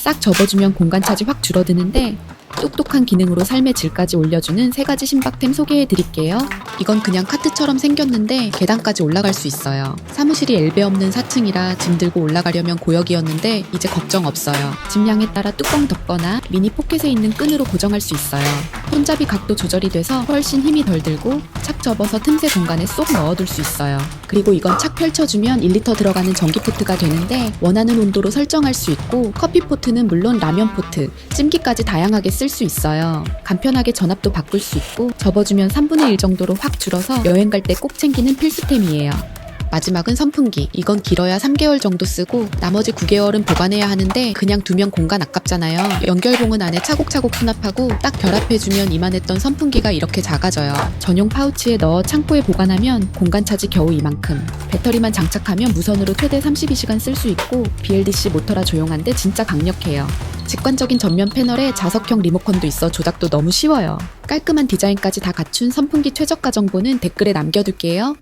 싹 접어주면 공간 차지 확 줄어드는데 똑똑한 기능으로 삶의 질까지 올려주는 세 가지 신박템 소개해 드릴게요. 이건 그냥 카트처럼 생겼는데 계단까지 올라갈 수 있어요. 사무실이 엘베 없는 4층이라 짐 들고 올라가려면 고역이었는데 이제 걱정 없어요. 짐량에 따라 뚜껑 덮거나 미니 포켓에 있는 끈으로 고정할 수 있어요. 손잡이 각도 조절이 돼서 훨씬 힘이 덜 들고 착 접어서 틈새 공간에 쏙 넣어둘 수 있어요. 그리고 이건 착 펼쳐주면 1리터 들어가는 전기 포트가 되는데 원하는 온도로 설정할 수 있고 커피 포트는 물론 라면 포트, 찜기까지 다양하게 쓸 수 있어요. 간편하게 전압도 바꿀 수 있고 접어주면 3분의 1 정도로 확 줄어서 여행 갈 때 꼭 챙기는 필수템이에요. 마지막은 선풍기. 이건 길어야 3개월 정도 쓰고 나머지 9개월은 보관해야 하는데 그냥 두면 공간 아깝잖아요. 연결봉은 안에 차곡차곡 수납하고 딱 결합해주면 이만했던 선풍기가 이렇게 작아져요. 전용 파우치에 넣어 창고에 보관하면 공간 차지 겨우 이만큼. 배터리만 장착하면 무선으로 최대 32시간 쓸 수 있고 BLDC 모터라 조용한데 진짜 강력해요. 직관적인 전면 패널에 자석형 리모컨도 있어 조작도 너무 쉬워요. 깔끔한 디자인까지 다 갖춘 선풍기 최저가 정보는 댓글에 남겨둘게요.